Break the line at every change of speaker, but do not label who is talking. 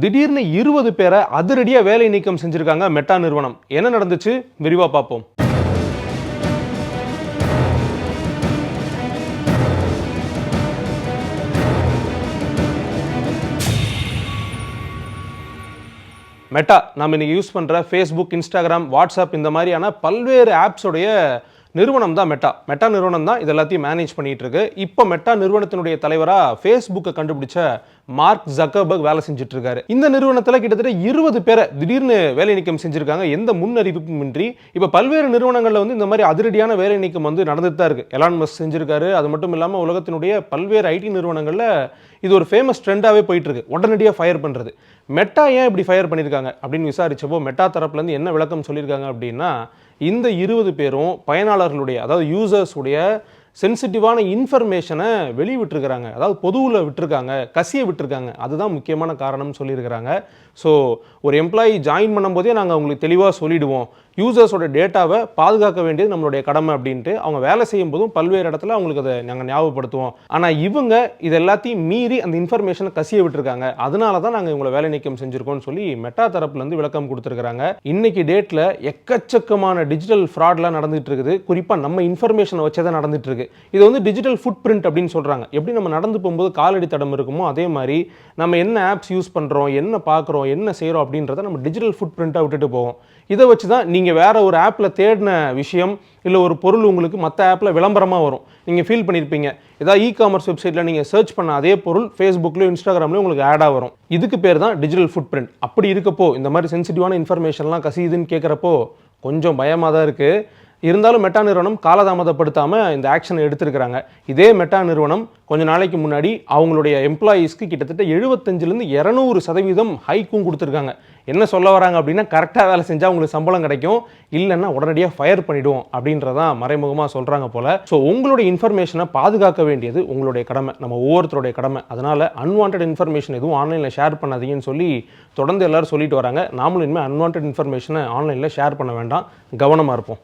திடீர்னு இருபது பேரை அதிரடியாக வேலை நீக்கம் செஞ்சுருக்காங்க மெட்டா நிறுவனம். என்ன நடந்துச்சு? விரிவாக பார்ப்போம். மெட்டா நம்ம இன்னைக்கு யூஸ் பண்ணுற ஃபேஸ்புக் இன்ஸ்டாகிராம் வாட்ஸ்அப் இந்த மாதிரியான பல்வேறு ஆப்ஸோடைய நிறுவனம் தான் மெட்டா மெட்டா நிறுவனம் தான் இது எல்லாத்தையும் மேனேஜ் பண்ணிட்டு இருக்கு இப்போ மெட்டா நிறுவனத்தினுடைய தலைவராக ஃபேஸ்புக்கை கண்டுபிடிச்ச மார்க் ஜக்கர்பர்க் வேலை செஞ்சுட்டு இருக்காரு இந்த நிறுவனத்தில் கிட்டத்தட்ட இருபது பேரை திடீர்னு வேலை நீக்கம் செஞ்சுருக்காங்க. எந்த முன்னறிவிப்புமின்றி இப்போ பல்வேறு நிறுவனங்களில் வந்து இந்த மாதிரி அதிரடியான வேலை நீக்கம் வந்து நடந்துட்டு தான் இருக்கு. எலான் மஸ் செஞ்சிருக்காரு. அது மட்டும் இல்லாமல் உலகத்தினுடைய பல்வேறு ஐடி நிறுவனங்களில் இது ஒரு ஃபேமஸ் ட்ரெண்டாகவே போயிட்டு இருக்கு உடனடியாக ஃபயர் பண்ணுறது மெட்டா ஏன் இப்படி ஃபயர் பண்ணியிருக்காங்க அப்படின்னு விசாரிச்சப்போ மெட்டா தரப்புலேருந்து என்ன விளக்கம் சொல்லியிருக்காங்க அப்படின்னா இந்த இருபது பேரும் பயனாளர்களுடைய அதாவது யூசர்ஸுடைய சென்சிட்டிவான இன்ஃபர்மேஷனை வெளிவிட்டிருக்கிறாங்க அதாவது பொதுவில் விட்டுருக்காங்க கசிய விட்டுருக்காங்க. அதுதான் முக்கியமான காரணம்னு சொல்லியிருக்கிறாங்க. ஸோ ஒரு எம்ப்ளாயி ஜாயின் பண்ணும்போதே நாங்கள் அவங்களுக்கு தெளிவாக சொல்லிவிடுவோம் யூசர்ஸோட டேட்டாவை பாதுகாக்க வேண்டியது நம்மளுடைய கடமை அப்படின்ட்டு அவங்க வேலை செய்யும் போதும் பல்வேறு இடத்துல அவங்களுக்கு அதை நாங்கள் ஞாபகப்படுத்துவோம். ஆனால் இவங்க இது எல்லாத்தையும் மீறி அந்த இன்ஃபர்மேஷனை கசிய விட்டுருக்காங்க. அதனால தான் நாங்கள் இவங்களை வேலை நீக்கம் செஞ்சுருக்கோம்னு சொல்லி மெட்டா தரப்புலேருந்து விளக்கம் கொடுத்துருக்காங்க இன்னைக்கு டேட்டில் எக்கச்சக்கமான டிஜிட்டல் ஃப்ராட்லாம் நடந்துட்டு இருக்குது குறிப்பாக நம்ம இன்ஃபர்மேஷனை வச்சே தான் நடந்துட்டு இருக்கு இது வந்து டிஜிட்டல் ஃபுட் பிரிண்ட் அப்படின்னு சொல்கிறாங்க எப்படி நம்ம நடந்து போகும்போது காலடி தடம் இருக்குமோ அதே மாதிரி நம்ம என்ன ஆப்ஸ் யூஸ் பண்ணுறோம் என்ன பார்க்குறோம் என்ன செய்கிறோம் அப்படின்றத நம்ம டிஜிட்டல் ஃபுட் பிரிண்ட்டாக விட்டுட்டு போவோம். இதை வச்சு தான் நீங்கள் நீங்கள் வேறு ஒரு ஆப்பில் தேடின விஷயம் இல்லை ஒரு பொருள் உங்களுக்கு மற்ற ஆப்பில் விளம்பரமாக வரும். நீங்கள் ஃபீல் பண்ணியிருப்பீங்க ஏதாவது இ காமர்ஸ் வெப்சைட்டில் நீங்கள் சர்ச் பண்ண அதே பொருள் ஃபேஸ்புக்லேயும் இன்ஸ்டாகிராம்லேயும் உங்களுக்கு ஆடாக வரும். இதுக்கு பேர் தான் டிஜிட்டல் ஃபுட் பிரிண்ட் அப்படி இருக்கப்போ இந்த மாதிரி சென்சிட்டிவான இன்ஃபர்மேஷன்லாம் கசியுதுன்னு கேட்குறப்போ கொஞ்சம் பயமாக தான் இருக்குது இருந்தாலும் மெட்டா நிறுவனம் காலதாமதப்படுத்தாமல் இந்த ஆக்ஷனை எடுத்திருக்கிறாங்க. இதே மெட்டா நிறுவனம் கொஞ்ச நாளைக்கு முன்னாடி அவங்களுடைய எம்ப்ளாயீஸ்க்கு கிட்டத்தட்ட எழுபத்தஞ்சிலேருந்து இரநூறு சதவீதம் ஹைக்கும் கொடுத்துருக்காங்க. என்ன சொல்ல வராங்க அப்படின்னா கரெக்டாக வேலை செஞ்சால் உங்களுக்கு சம்பளம் கிடைக்கும். இல்லைன்னா உடனடியாக ஃபயர் பண்ணிவிடுவோம் அப்படின்றதான் மறைமுகமாக சொல்கிறாங்க போல். ஸோ உங்களுடைய இன்ஃபர்மேஷனை பாதுகாக்க வேண்டியது உங்களுடைய கடமை. நம்ம ஒவ்வொருத்தருடைய கடமை. அதனால் அன்வான்ட் இன்ஃபர்மேஷன் எதுவும் ஆன்லைனில் ஷேர் பண்ணாதீங்கன்னு சொல்லி தொடர்ந்து எல்லோரும் சொல்லிட்டு வராங்க. நாமளும் இனிமேல் அன்வான்ட் இன்ஃபர்மேஷனை ஆன்லைனில் ஷேர் பண்ண வேண்டாம். கவனமாக இருப்போம்.